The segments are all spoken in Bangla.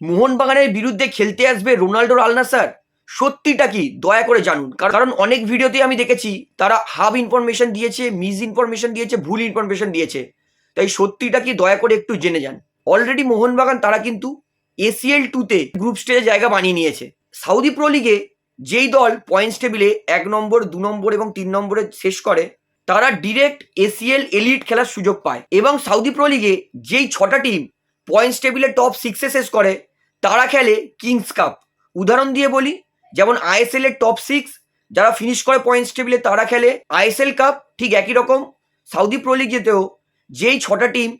মোহনবাগানের বিরুদ্ধে খেলতে আসবে রোনাল্ডোর আলনাসার? সত্যিটা কি? দয়া করে জানুন। কারণ অনেক ভিডিওতে আমি দেখেছি, তারা হাফ ইনফরমেশন দিয়েছে, মিস ইনফরমেশন দিয়েছে, ভুল ইনফরমেশন দিয়েছে। তাই সত্যিটা কি? দয়া করে একটু জেনে যান। অলরেডি মোহনবাগান তারা কিন্তু এসিএল টুতে গ্রুপ স্টেজে জায়গা বানিয়ে নিয়েছে। সাউদি প্রো লিগে যেই দল পয়েন্টস টেবিলে এক নম্বর, দু নম্বর এবং তিন নম্বরে শেষ করে, তারা ডিরেক্ট এসিএল এলিট খেলার সুযোগ পায়। এবং সাউদি প্রো লিগে যেই ছটা টিম পয়েন্টস টেবিলে টপ সিক্সে শেষ করে, তারা খেলে কিংস কাপ উদাহরণ দিয়ে বলি, যেমন আইএসএল এর টপ সিক্স যারা ফিনিশ করে পয়েন্টস টেবিলে তারা খেলে আইএসএল কাপ ঠিক একই রকম। সাউদি প্রো লিগ যেতেও যেই ছটা টিম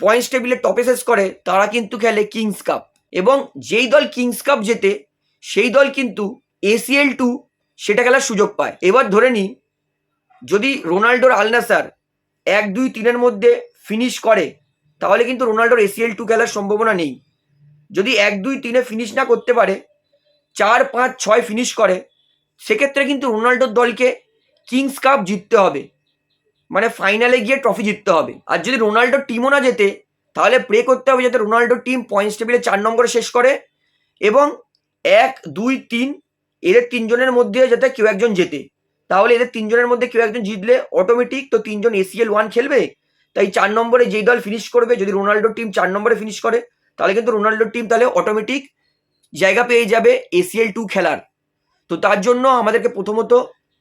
পয়েন্টস টেবিলে টপে শেষ করে, তারা কিন্তু খেলে কিংস কাপ এবং যেই দল কিংস কাপ জেতে, সেই দল কিন্তু এসিএল টু সেটা খেলার সুযোগ পায়। এবার ধরে নিই, যদি রোনাল্ডোর আলনাসার এক দুই তিনের মধ্যে ফিনিশ করে তাহলে কিন্তু রোনাল্ডোর এসিএল টু খেলার সম্ভাবনা নেই। যদি এক, দুই, তিনে ফিনিশ না করতে পারে, চার, পাঁচ, ছয় ফিনিশ করে, সেক্ষেত্রে কিন্তু রোনাল্ডোর দলকে কিংস কাপ জিততে হবে। মানে ফাইনালে গিয়ে ট্রফি জিততে হবে। আর যদি রোনাল্ডোর টিমও না যেতে তাহলে প্রে করতে হবে যাতে রোনাল্ডোর টিম পয়েন্টস টেবিলে চার নম্বরে শেষ করে এবং এক, দুই, তিন, এদের তিনজনের মধ্যে যাতে কেউ একজন জেতে। তাহলে এদের তিনজনের মধ্যে কেউ একজন জিতলে অটোমেটিক তো তিনজন এসিএল ওয়ান খেলবে? তাই চার নম্বরে যেই দল ফিনিশ করবে, যদি রোনাল্ডোর টিম চার নম্বরে ফিনিশ করে, তাহলে কিন্তু রোনাল্ডোর টিম তাহলে অটোমেটিক জায়গা পেয়ে যাবে এসিএল টু খেলার। তো তার জন্য আমাদেরকে প্রথমত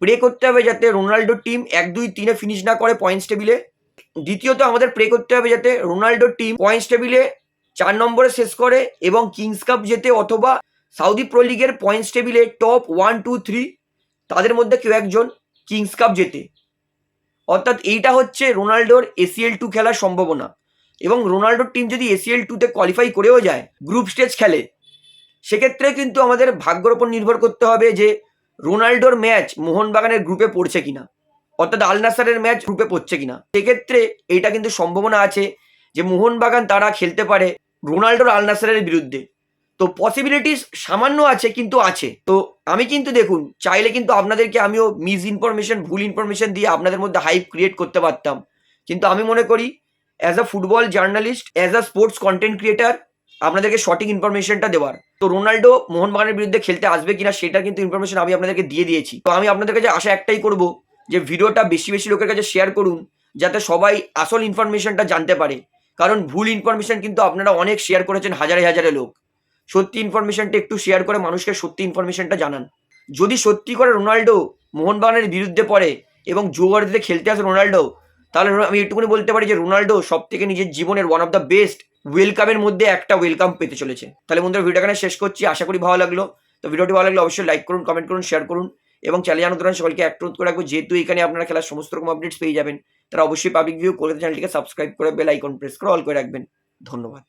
প্রে করতে হবে যাতে রোনাল্ডোর টিম এক, দুই, তিনে ফিনিশ না করে পয়েন্টস টেবিলে দ্বিতীয়ত আমাদের প্রে করতে হবে যাতে রোনাল্ডোর টিম পয়েন্টস টেবিলে চার নম্বরে শেষ করে এবং কিংস কাপ জেতে অথবা সাউদি প্রো লিগের পয়েন্টস টেবিলে টপ ওয়ান টু থ্রি তাদের মধ্যে কেউ একজন কিংস কাপ জেতে। অর্থাৎ এইটা হচ্ছে রোনাল্ডোর এসিএল টু খেলার সম্ভাবনা। এবং রোনাল্ডোর টিম যদি এসিএল টুতে কোয়ালিফাই করেও যায় গ্রুপ স্টেজ খেলে, সেক্ষেত্রে কিন্তু আমাদের ভাগ্যর ওপর নির্ভর করতে হবে যে রোনাল্ডোর ম্যাচ মোহনবাগানের গ্রুপে পড়ছে কিনা। অর্থাৎ আলনাসারের ম্যাচ গ্রুপে পড়ছে কিনা। সেক্ষেত্রে এইটা কিন্তু সম্ভাবনা আছে যে মোহনবাগান তারা খেলতে পারে রোনাল্ডোর আলনাসারের বিরুদ্ধে। তো পসিবিলিটিস সামান্য আছে, কিন্তু আছে। তো আমি কিন্তু দেখুন, চাইলে কিন্তু আপনাদেরকে আমিও মিস ইনফরমেশন ভুল ইনফরমেশন দিয়ে আপনাদের মধ্যে হাইপ ক্রিয়েট করতে পারতাম। কিন্তু আমি মনে করি as a football journalist as a sports content creator আপনাদেরকে সঠিক ইনফরমেশনটা দেওয়ার। তো রোনাল্ডো মোহনবাগানের বিরুদ্ধে খেলতে আসবে কিনা সেটা কিন্তু ইনফরমেশন আমি আপনাদেরকে দিয়ে দিয়েছি। তো আমি আপনাদের কাছে আশা একটাই করব, যে ভিডিওটা বেশি বেশি লোকের কাছে শেয়ার করুন, যাতে সবাই আসল ইনফরমেশনটা জানতে পারে। কারণ ভুল ইনফরমেশন কিন্তু আপনারা অনেক শেয়ার করেছেন হাজারে হাজারে লোক। সত্যি ইনফরমেশনটা একটু শেয়ার করে মানুষকে সত্যি ইনফরমেশনটা জানান। যদি সত্যি করে রোনাল্ডো মোহনবাগানের বিরুদ্ধে পড়ে এবং জুয়ারিতে খেলতে আসে রোনাল্ডো, তাহলে আমি এটুকুনি বলতে পারি যে রোনাল্ডো সব থেকে নিজের জীবনের ওয়ান অফ দ্য বেস্ট ওয়েলকামের মধ্যে একটা ওয়েলকাম পেতে চলেছে। তাহলে বন্ধুরা ভিডিওটা এখানে শেষ করছি, আশা করি ভালো লাগল। তো ভিডিওটি ভালো লাগলে অবশ্যই লাইক করুন কমেন্ট করুন শেয়ার করুন এবং চ্যানেল জানাতে সকলকে এক করে রাখব। যেহেতু এখানে আপনারা খেলার সমস্ত রকম আপডেটস পেয়ে যাবেন, তারা অবশ্যই পাবলিক ভিউ কলকাতা চ্যানেলটিকে সাবস্ক্রাইব করে বেল আইকন প্রেস করে অল করে রাখবেন। ধন্যবাদ।